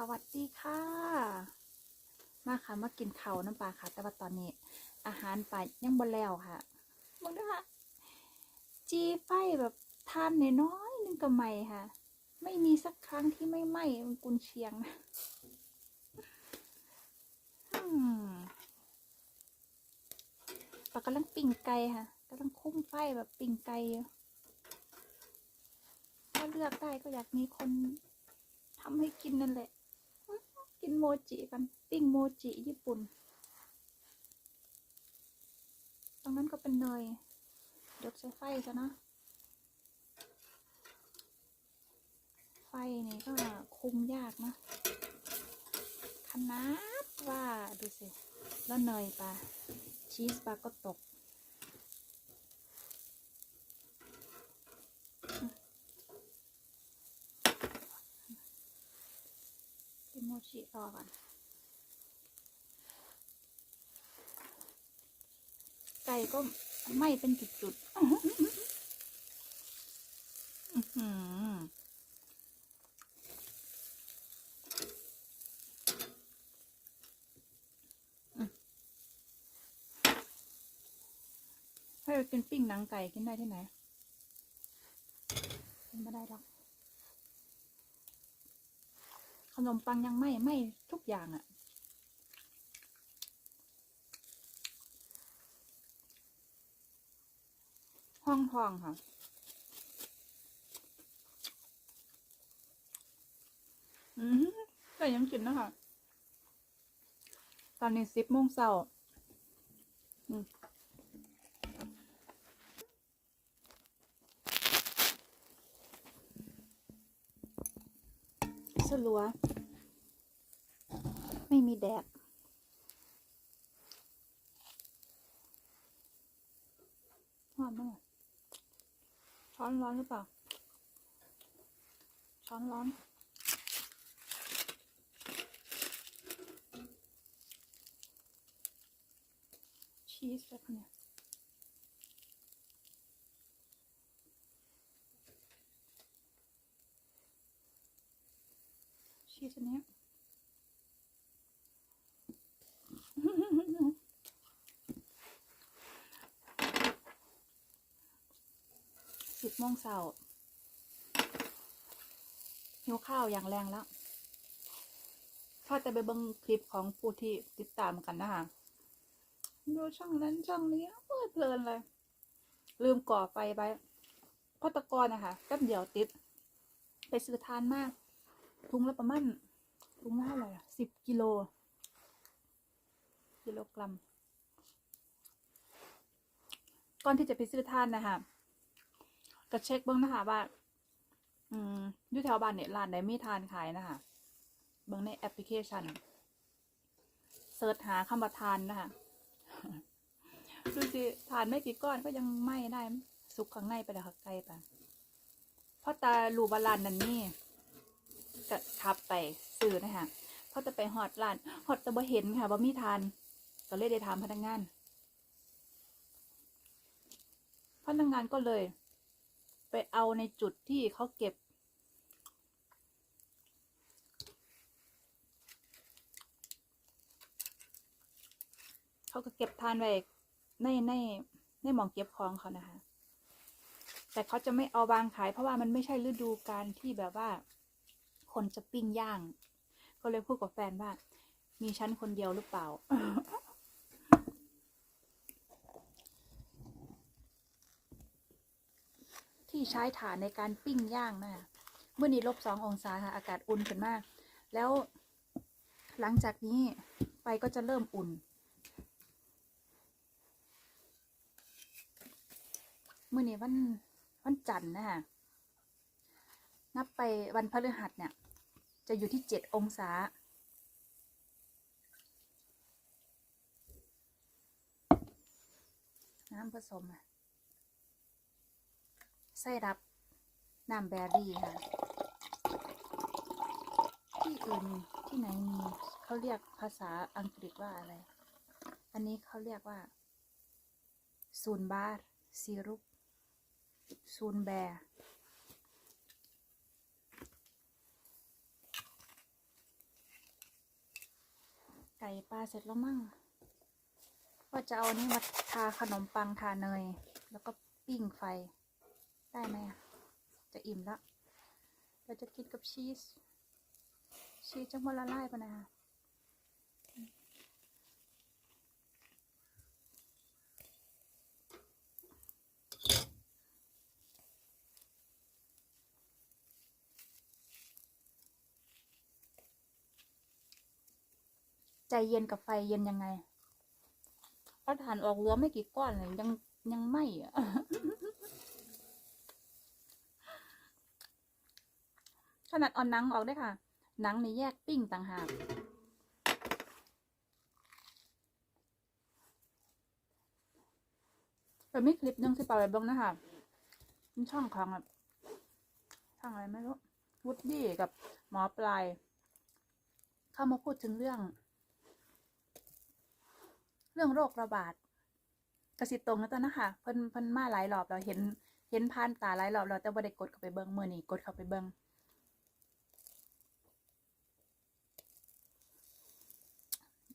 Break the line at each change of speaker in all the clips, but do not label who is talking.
สวัสดีค่ะ มาค่ะมากินข้าวน้ำปลาค่ะ แต่ว่าตอนนี้ อาหารปลายังบ่แล้วค่ะมองด้วยค่ะ จีไฟแบบทานน้อยๆนึงก็ไม่ค่ะ ไม่มีสักครั้งที่ไม่ไหม้มันกุนเชียงนะอืมปลากำลังปิ้งไก่ค่ะกำลังคุ้มไฟแบบปิ้งไก่อยู่ถ้าเลือกได้ก็อยากมีคนทำให้กินนั่นแหละ กินโมจิกันปิ้งโมจิญี่ปุ่น ตรงนั้นก็เป็นเนยยกใช้ไฟซะนะ ไฟนี่ก็คุมยากนะขนาดว่าดูสิ แล้วเนยปลาชีสปลาก็ตกูชิต่อก่อนไก่ก็ไม่เป็นจุดๆให้ไปกินปิ้งหนังไก่กินได้ที่ไหนกินไม่ได้หรอก ข นมปังยังไม่ไม่ทุกอย่างอะ่ะ ห้องทองค่ะ อืมแต่ยังกินนะคะ ตอนนี้สิบโมงเช้า อืม ลัว ไม่มีแดดร้อนมากช้อนร้อนหรือเปล่า ช้อนร้อนชีสแบบเนี้ย ชีสอันนี้ยสิบโมงเช้าหิวข้าวอย่างแรงแล้ว ถ้าจะไปเบิ่งคลิปของผู้ที่ติดตามกันนะคะดูช่องนั้นช่องนี้เพลิดเพลินเลย ลืมก่อไฟไปพราะแตะกอนนะคะแป๊บเดียวติด ไปซื้อทานมาก ถุงละประมาณถุงละเท่าไหร่สิบกิโล กิโลกรัม ก่อนที่จะไปซื้อทานนะคะก็เช็คเบิ้งนะคะว่า อืมอยู่แถวบ้านเนี่ยร้านไหนมีทานขายนะคะเบิ้งในแอปพลิเคชันเสิร์ชหาคำว่าทานนะคะดูสิทานไม่กี่ก้อนก็ยังไหม้ได้ สุกข้างในไปแล้วค่ะไกลไปเพราะตาลูบาลานนั่นนี่ ก็ขับไปซื้อนะคะเพราจะไปฮอดร้านฮอดต่บ่เห็นค่ะว่ามีทานก็เลยได้ถามพนักงานพนักงานก็เลย ไปเอาในจุดที่เขาเก็บ เขาก็เก็บทานไว้ในในในหมองเก็บของเขานะคะ แต่เขาจะไม่เอาวางขายเพราะว่ามันไม่ใช่ฤดูการที่แบบว่า คนจะปิ้งย่าง ก็เลยพูดกับแฟนว่า มีฉันคนเดียวหรือเปล่า ที่ใช้ถ่านในการปิ้งย่างนะคะเมื่อนี้ลบสององศาค่ะอากาศอุ่นขึ้นมาก แล้วหลังจากนี้ไฟก็จะเริ่มอุ่น เมื่อนี้วันวันจันทร์นะคะนับไปวันพฤหัสเนี่ย จะอยู่ที่เจ็ดองศา น้ำผสมอะไส้รับ น้ำแบรี่ค่ะ ที่อื่นที่ไหนมีเขาเรียกภาษาอังกฤษว่าอะไร อันนี้เขาเรียกว่าซูนบาร์ซีรุปซูนแบร์ ไก่ปลาเสร็จแล้วมั่ง ก็จะเอานี้มาทาขนมปังทาเนย แล้วก็ปิ้งไฟ ได้ไหมจะอิ่มละเราจะกินกับชีส ชีสจะมาละลายปะนะคะ ใจเย็นกับไฟเย็นยังไงเอาถ่านออกเรือไม่กี่ก้อนเลยยังยังไหม่ะขนาดเอาหนังออกได้ค่ะ หนังในแยกปิ้งต่างหากแต่มีคลิปหนึงที่เป่าไปบ้างนะคะเป็นช่องของแบบช่องอะไรไม่รู้วูดดี้กับหมอปลาย เข้ามาพูดถึงเรื่อง รื่องโรคระบาดกระสิตรงนะตัวนะคะเพิ่นเพิ่นมาหลายรอบเราเห็นเห็นผ่านตาหลายรอบเราแต่บ่ได้กดเข้าไปเบิ่งมื้อนี้กดเข้าไปเบิ่ง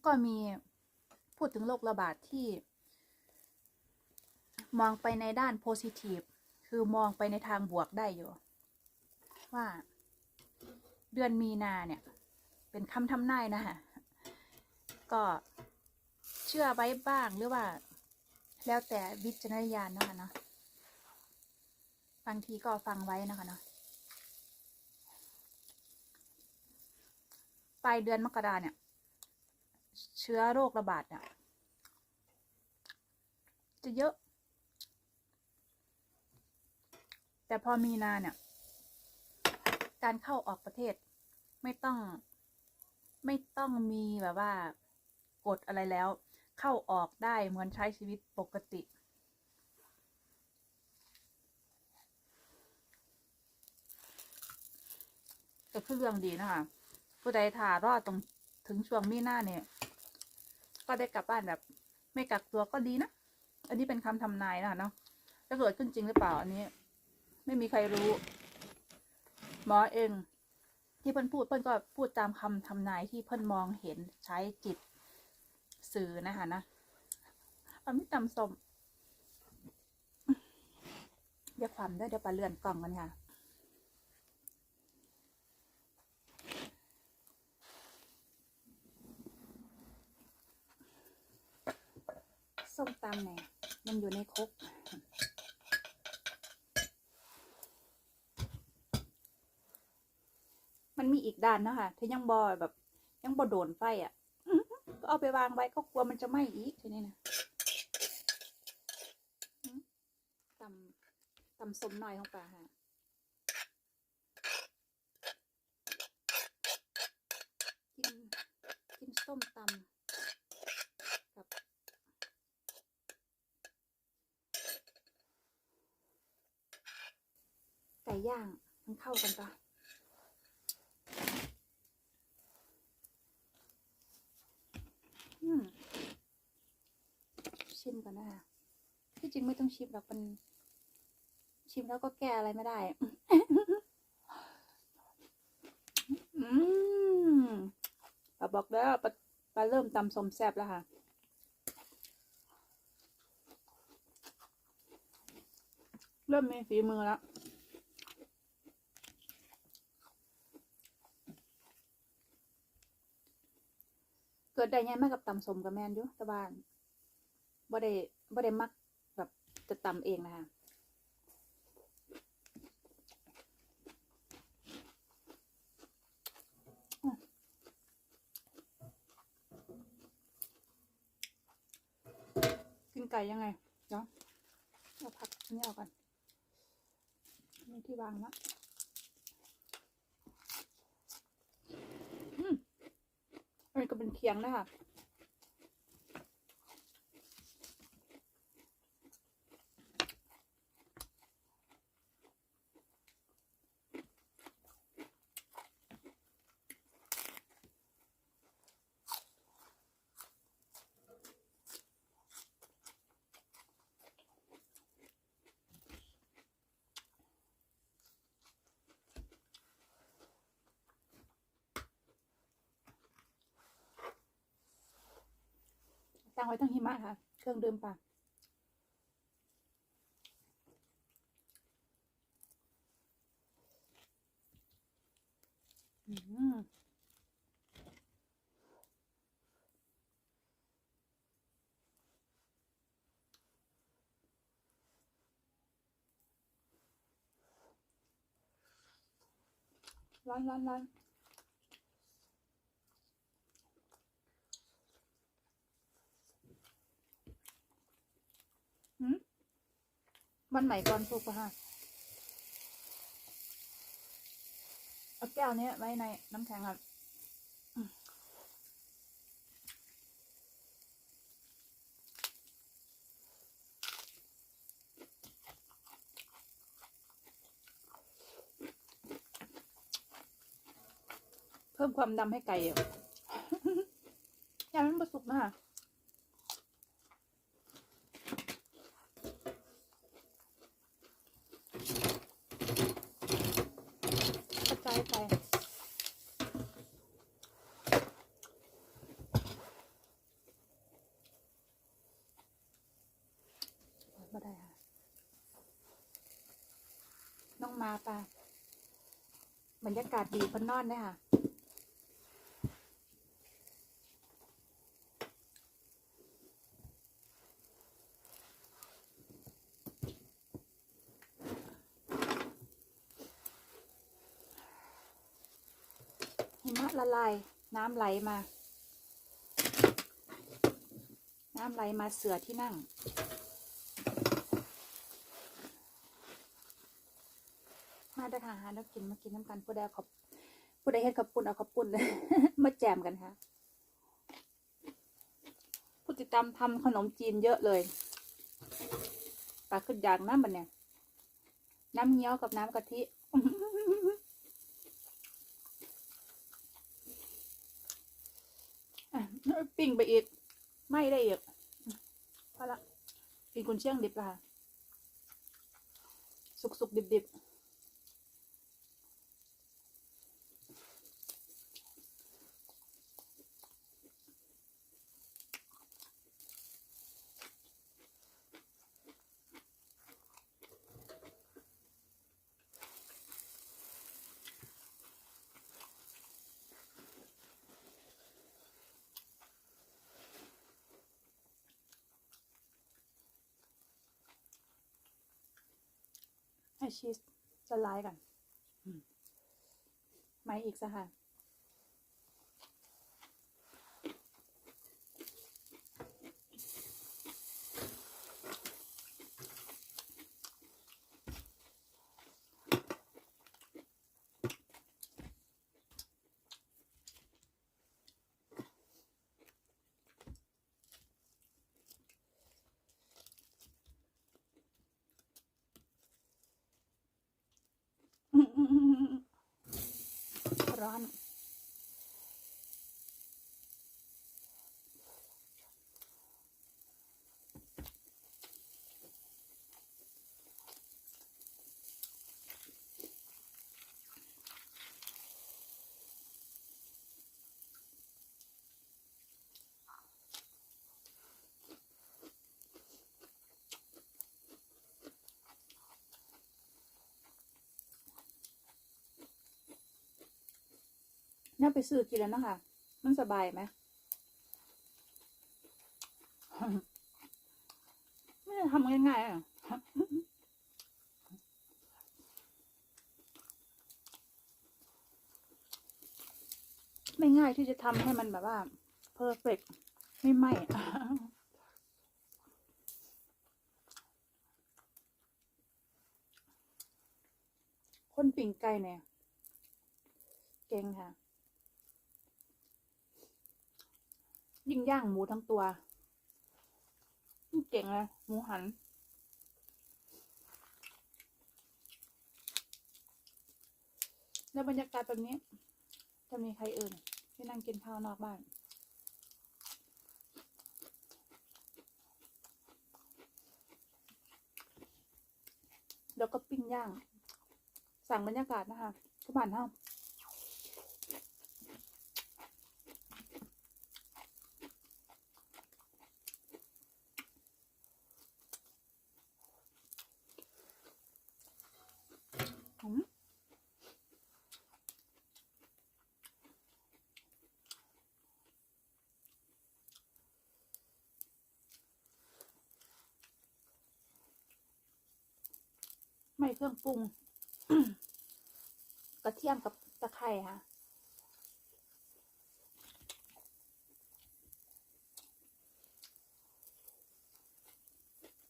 ก็มีพูดถึงโรคระบาดที่ มองไปในด้านโพซิทีฟคือมองไปในทางบวกได้อยู่ ว่าเดือนมีนาเนี่ย เป็นคำทำนายนะคะก็ ชื่อไว้บ้างหรือว่า แล้วแต่วิจารณญาณนะคะเนาะบางทีก็ฟังไว้นะคะเนาะปลายเดือนมกราเนี่ย เชื้อโรคระบาดเนี่ยจะเยอะ แต่พอมีนาเนี่ย การเข้าออกประเทศไม่ต้อง ไม่ต้องมีแบบว่ากฎอะไรแล้ว เข้าออกได้เหมือนใช้ชีวิตปกติ ก็คือเรื่องดีนะคะ ผู้ใดถ่ารอดตรงถึงช่วงมีหน้าเนี่ย ก็ได้กลับบ้านแบบ ไม่กักตัวก็ดีนะ อันนี้เป็นคำทำนายนะคะเนาะจะเกิดขึ้นจริงหรือเปล่าอันนี้ ไม่มีใครรู้ หมอเองที่เพิ่นพูดเพิ่นก็พูดตามคำทำนายที่เพิ่นมองเห็นใช้จิต สื่อนะคะนะเอาไม่ตำสมเดี๋ยวความด้เดี๋ยวปลาเลื่อนกล่องกันค่ะส้มตำเนี่ยมันอยู่ในครกมันมีอีกด้านเนาะคะที่ยังบอแบบยังบอโดนไฟอะ่ะ ก็เอาไปวางไว้ก็กลัวมันจะไหม้อีกทีนี้นะตำตำสมหน่อยของปลาค่ะกินกินส้มตำกับไก่ย่างมันเข้ากันปะอืม ชิมก่อนนะคะที่ จริงไม่ต้องชิมหรอกมันชิมแล้วก็แก้อะไรไม่ได้ อืมปลาบอกแล้วปลาปลาเริ่มตำสมแซบแล้วค่ะเริ่มมีฝีมือแล้วเกิดได้ไงมากับตำสมกับแมนอยู่แต่บ้านบ่ได้บ่ได้มัก จะตำเองนะคะกินไก่ยังไงเนาะเอาผักนนี้ออกก่อนมีที่วางละอันนี้ก็เป็นเคียงนะคะ ตั้งไว้ทั้งหิมะค่ะ เครื่องดื่มป่ะอืมร้อนร้อนร้อนหืม วันไหนก่อนสุกปะฮะเอาแก้วนี้ไว้ในน้ำแข็งครับเพิ่มความดำให้ไก่อะอย่าให้มันประสุกนะคะกระจายไปไม่ได้ค่ะ น้องมาปะ บรรยากาศดีพนนอนเนี่ยค่ะหิมะละลาย น้ำไหลมา น้ำไหลมาเสือที่นั่ง มาได้อค่ะหาแล้วกินมากินน้ำกันผู้ใดขอบผู้ใดเฮ็ดขับปุ่นเอาขับปุ่นมาแจมกันค่ะผู้ติดตามทำขนมจีนเยอะเลยปลาขึ้นอย่างน้ำมันเนี่ย น้ำเงี้ยวกับน้ำกะทิอะปิ้งไปอีก ไม่ได้อีกพอละกินกุนเชียงดิบละค่ะสุกสุกดิบดิ ชีสจะไล่กัน ไม่อีกสะค่ะ ร้อน น่าไปซื้อกินแล้วนะคะมันสบายไหมไม่ได้ทำง่ายๆอะไม่ง่ายที่จะทำให้มันแบบว่าเพอร์เฟกไม่ไหมคนปิ่งไก่เนี่ย เก่งค่ะ ยิ่งย่างหมูทั้งตัวยิ่งเก่งเลยหมูหัน แล้วบรรยากาศแบบนี้ จะมีใครอื่นที่นั่งกินข้าวนอกบ้านแล้วก็ปิ้งย่าง สั่งบรรยากาศนะคะทุกบ้านเท่า ไม่เครื่องปรุง กระเทียมกับตะไคร่ค่ะ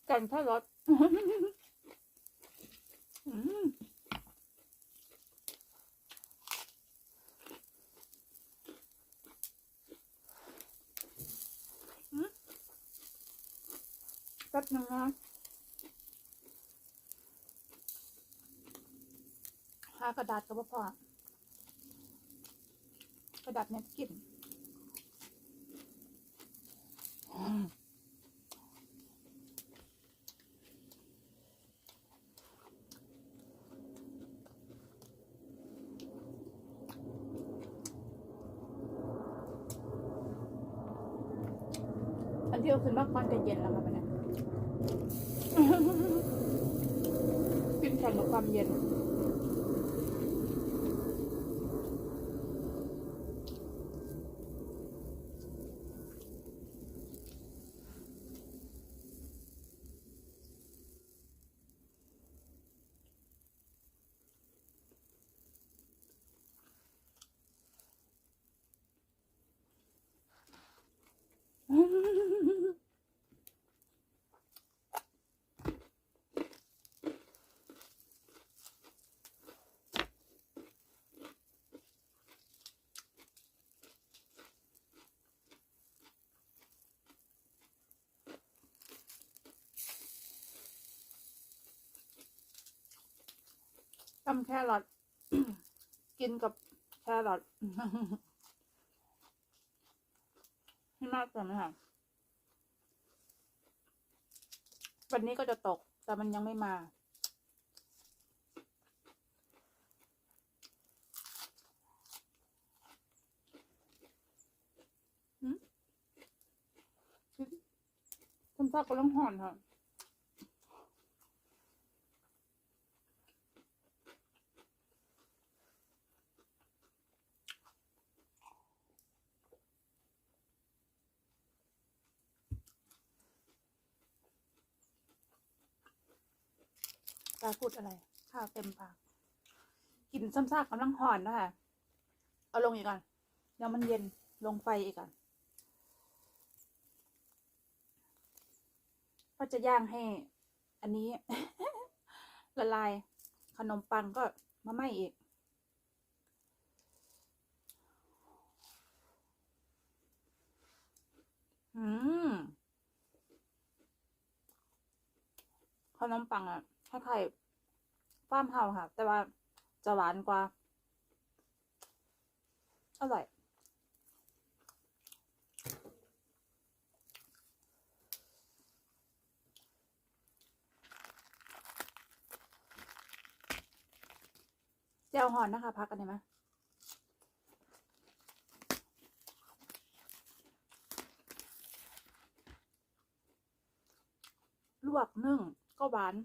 กันถ้ารสแป๊บนึงนะ คะกระดาษก็บ่พอกระดาษเนี่ยกลิ่นที่เอาขึ้นมาก่อนจะเย็นแล้วค่ะมันเนี่ย กินแข่งกับความเย็น ตำแครอทกินกับแครอทให้มากกว่าไหมคะวันนี้ก็จะตก แต่มันยังไม่มา คุณพ่อกำลังห่อนค่ะ ปลาพูดอะไร ข้าวเต็มปากกลิ่นซ้ำซากกำลังห่อนนะคะเอาลงอีกก่อนเดี๋ยวมันเย็นลงไฟอีกก่อนก็จะย่างให้ อันนี้ ละลาย ขนมปังก็มาไหม้อีกอืมขนมปังอะ คล้ายๆฟ้าร์มเฮาค่ะ แต่ว่าจะหวานกว่า อร่อย เจียวหอนนะคะ พักกันได้ไหมลวกนึ่งก็หวาน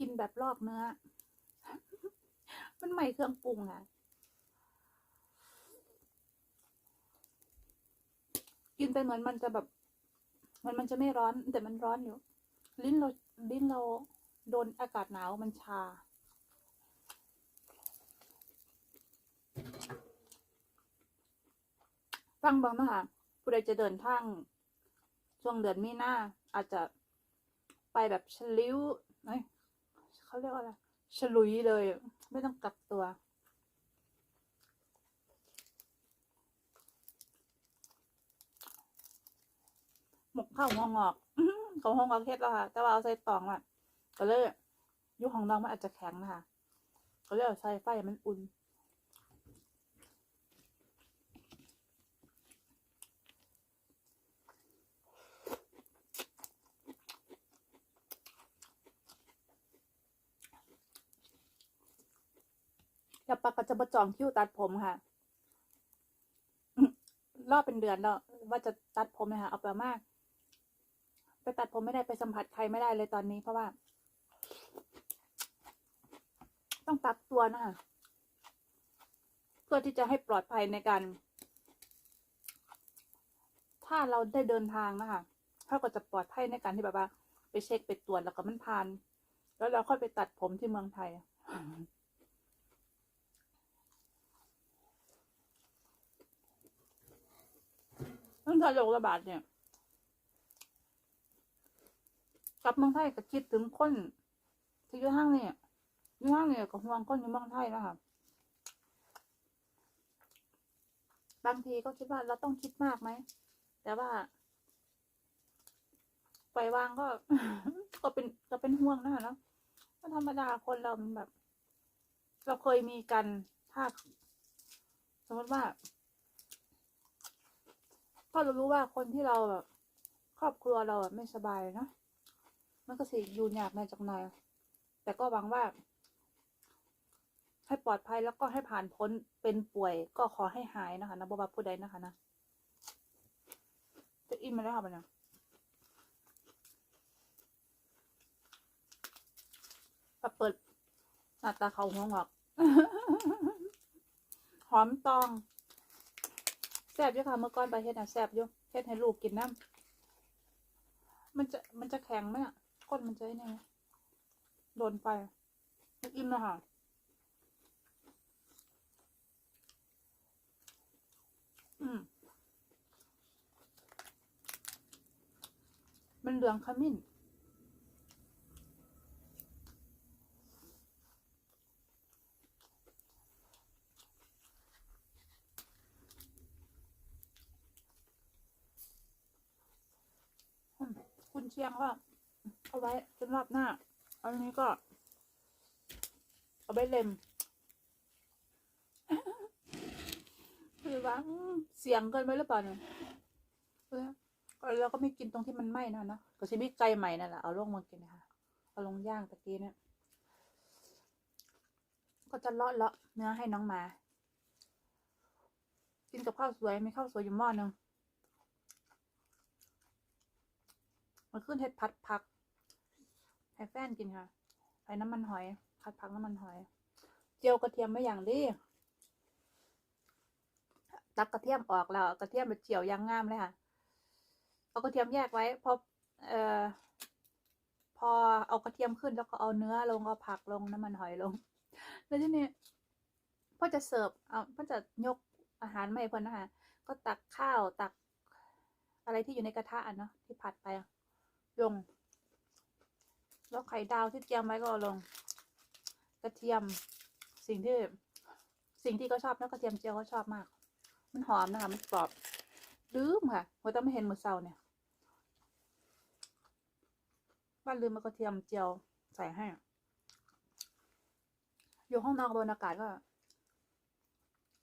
กินแบบลอกเนื้อ มันใหม่เครื่องปรุงอะกินไปเหมือนมันจะแบบ มันมันจะไม่ร้อน แต่มันร้อนอยู่ ลิ้นเราลิ้นเราโดนอากาศหนาวมันชา ฟังบางนะคะผู้ใดจะเดินทาง ช่วงเดือนมีนาอาจจะไปแบบชลิ้วเอ้ย เขาเรียกอะไรฉลุยเลย ไม่ต้องกักตัว หมกข้าวหงอกกับห้องเอาเคสแล้วค่ะ แต่ว่าเอาใส่ตองอะก็เลยยุคของน้องมันอาจจะแข็งนะคะก็เลยเอาใส่ไฟมันอุ่น แล้วปากก็จะมาจองคิวตัดผมค่ะ รอบเป็นเดือนแล้วว่าจะตัดผมนะคะเอาไปมาก ไปตัดผมไม่ได้ไปสัมผัสใครไม่ได้เลยตอนนี้เพราะว่า ต้องตัดตัวนะคะเพื่อที่จะให้ปลอดภัยในการ ถ้าเราได้เดินทางนะคะเขาก็จะปลอดภัยในการที่แบบว่า ไปเช็คไปตรวจแล้วก็มันผ่าน แล้วเราค่อยไปตัดผมที่เมืองไทย ตั้งแต่โรคระบาดเนี่ยกลับเมืองไทยก็คิดถึงคนที่อยู่ห้างเนี่ยอยู่ห้างเนี่ยก็ห่วงคนอยู่เมืองไทยแล้วค่ะบางทีก็คิดว่าเราต้องคิดมากไหม แต่ว่าปล่อยวางก็ ก็เป็นก็เป็นห่วงนะคะเนาะก็ธรรมดาคนเราแบบ เราเคยมีกันถ้าสมมติว่า ถ้าเรารู้ว่าคนที่เราแบบครอบครัวเราไม่สบายเนอะมันก็สิอยู่ยากในจักหน่อย แต่ก็หวังว่า ให้ปลอดภัยแล้วก็ให้ผ่านพ้นเป็นป่วย ก็ขอให้หายนะคะนะบอบาผู้ใดนะคะนะจะอิ่มมาแล้วค่ะมันนะปเปิดหน้าตาเขาหัวงอกหอมตอง ซ่บอยู่ค่ะเมื่อก่อนไปเฮ็ดน่ะแซ่บอยู่เฮ็ดให้ลูกกินน้ำมันจะมันจะแข็งไหมอะก้นมันจะไอ้นี่ไหมโดนไปอิ่มแล้วค่ะอืมมันเหลืองขมิ้น อืม คุณเชียงก็เอาไว้สำหรับหน้า อันนี้ก็ เอาไว้เล็มคือว่าเสียงเกินไปหรือเปล่าเนี่ยเออก็เราก็ไม่กินตรงที่มันไหม้นะเนะก็ชิมิไก่ใหม่นั่นแหละเอาลงมากินนะคะเอาลงย่างตะกี้เนี่ยก็จะเลาะเลาะเนื้อให้น้องมา กินกับข้าวสวยมีข้าวสวยอยู่หม้อนึง มันขึ้นเห็ดพัดผักให้แฟนกินค่ะใส่น้ำมันหอยผัดผักน้ำมันหอย เจียวกระเทียมไม่อย่างดีตักกระเทียมออกแล้วกระเทียมไปเจียวอยางงามเลยค่ะเอากระเทียมแยกไว้พอเอ่อพอเอากระเทียมขึ้นแล้วก็เอาเนื้อลงเอาผักลงน้ำมันหอยลง แล้วทีนี้พ่อจะเสิร์ฟเอาพ่อจะยกอาหารมาให้เพื่อนนะคะก็ตักข้าวตักอะไรที่อยู่ในกระทะอะเนาะที่ผัดไปอะ ลง แล้วไข่ดาวที่เตรียมไว้ก็ลง กระเทียม สิ่งที่ สิ่งที่เขาชอบนะกระเทียมเจียวเขาชอบมาก มันหอมนะคะ มันกรอบลืมค่ะว่าต้องไม่เห็นมือเซาเนี่ยบ้านลืมมากระเทียมเจียวใส่ให้ อยู่ห้องนอกโดนอากาศก็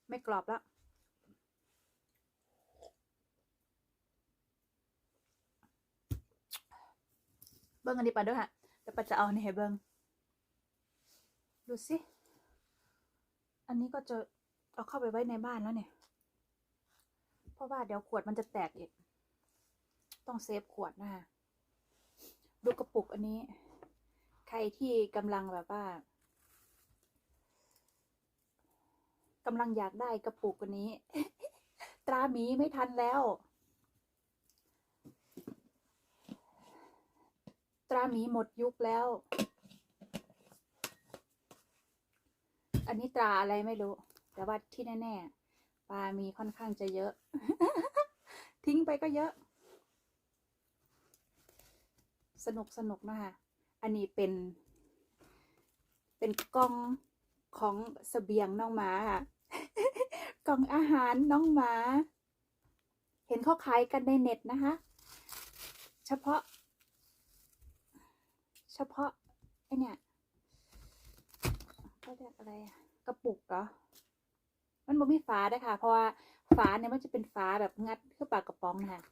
ไม่กรอบละ บิ้งอันนี้ไปด้วยฮะเดี๋ยวปาจะเอาอันนี้ให้เบิ้งดูสิ อันนี้ก็จะเอาเข้าไปไว้ในบ้านแล้วเนี่ย เพราะว่าเดี๋ยวขวดมันจะแตกอีก ต้องเซฟขวดนะคะดูกระปุกอันนี้ ใครที่กำลังแบบว่ากำลังอยากได้กระปุกอันนี้ ตราหมีไม่ทันแล้ว ตราหมีหมดยุคแล้ว อันนี้ตราอะไรไม่รู้ แต่ว่าที่แน่ๆปลามีค่อนข้างจะเยอะ ทิ้งไปก็เยอะ สนุกสนุกนะคะอันนี้เป็น เป็นกล่องของเสบียงน้องหมาค่ะกล่องอาหารน้องหมา เห็นเขาขายกันในเน็ตนะคะ เฉพาะ เฉพาะไอเนี่ยก็เรียกอะไรอะกระปุกเหรอมันบ่มีฝาเด้ค่ะ เพราะว่าฝาเนี่ยมันจะเป็นฝาแบบงัดคือปากกระป๋องนะคะ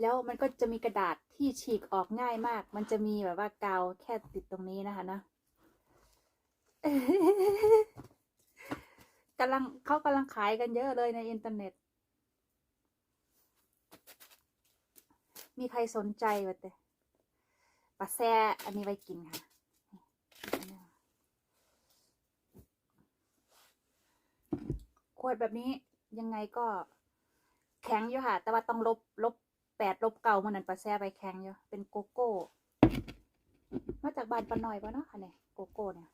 แล้วมันก็จะมีกระดาษที่ฉีกออกง่ายมาก มันจะมีแบบว่ากาวแค่ติดตรงนี้นะคะนะกำลังเขากำลังขายกันเยอะเลยในอินเทอร์เน็ต มีใครสนใจวะเตะ ปลาแซ่อันนี้ไว้กินค่ะขวดแบบนี้ยังไงก็แข็งอยู่ค่ะ แต่ว่าต้องลบลบแปดลบเก่ามันนั้นปลาแซ่ไปแข็งอยู่ เป็นโกโก้มาจากบานปาหน่อยปะเนาะค่ะเนี่ยโกโก้เนี่ย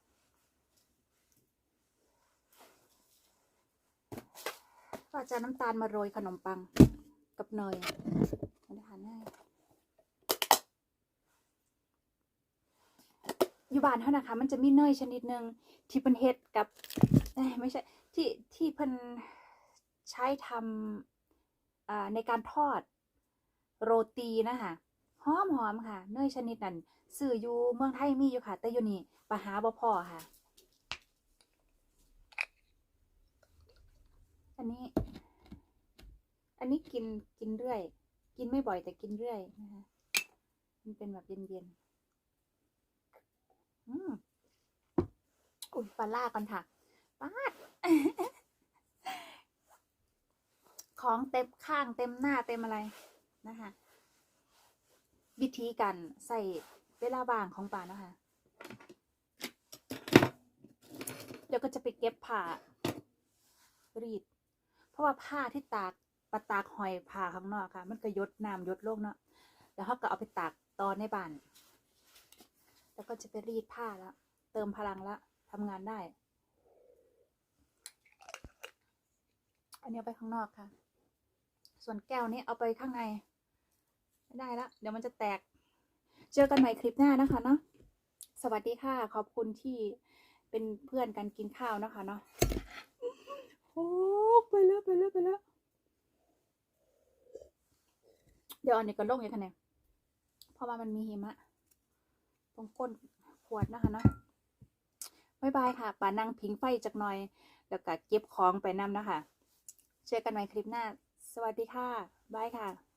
ก็จะน้ำตาลมาโรยขนมปังกับเนย อยู่บ้านเท่านะคะ มันจะมีเนยชนิดหนึ่งที่เป็นเฮ็ดกับไม่ใช่ที่ที่เพิ่นใช้ทำในการทอดโรตีนะคะหอมหอมๆค่ะ เนยชนิดนั้นซื้ออยู่เมืองไทยมีอยู่ค่ะ แต่อยู่นี่ปะหาบ่พอค่ะ อันนี้ อันนี้กินกินเรื่อย กินไม่บ่อยแต่กินเรื่อยนะคะมันเป็นแบบเย็นๆ อืมอุ้ยปลาล่าก่อนค่ะป้าดของเต็มข้างเต็มหน้าเต็มอะไรนะคะวิธีการใส่เวลาว่างของป่านะคะเดี๋ยวก็จะไปเก็บผ้ารีด เพราะว่าผ้าที่ตากปะตากหอยผ้าข้างนอกค่ะ มันก็ยดน้ำยดลงเนาะแล้วเขาก็เอาไปตากตอนในบ้าน แล้วก็จะไปรีดผ้าแล้วเติมพลังแล้วทำงานได้ อันนี้เอาไปข้างนอกค่ะ ส่วนแก้วนี้เอาไปข้างใน ไม่ได้แล้วเดี๋ยวมันจะแตก เจอกันใหม่คลิปหน้านะคะเนาะสวัสดีค่ะขอบคุณที่เป็นเพื่อนกันกินข้าวนะคะเนาะโอ้ไปแล้วไปแล้วไปแล้วเดี๋ยวอันนี้ก็ลงอย่างคะแนนเพราะว่ามันมีหิมะ ตรงก้นขวดนะคะเนาะบายบายค่ะป่านั่งพิงไฟจักหน่อย แล้วก็เก็บของไปนำนะคะเจอกันใหม่คลิปหน้า สวัสดีค่ะบายค่ะ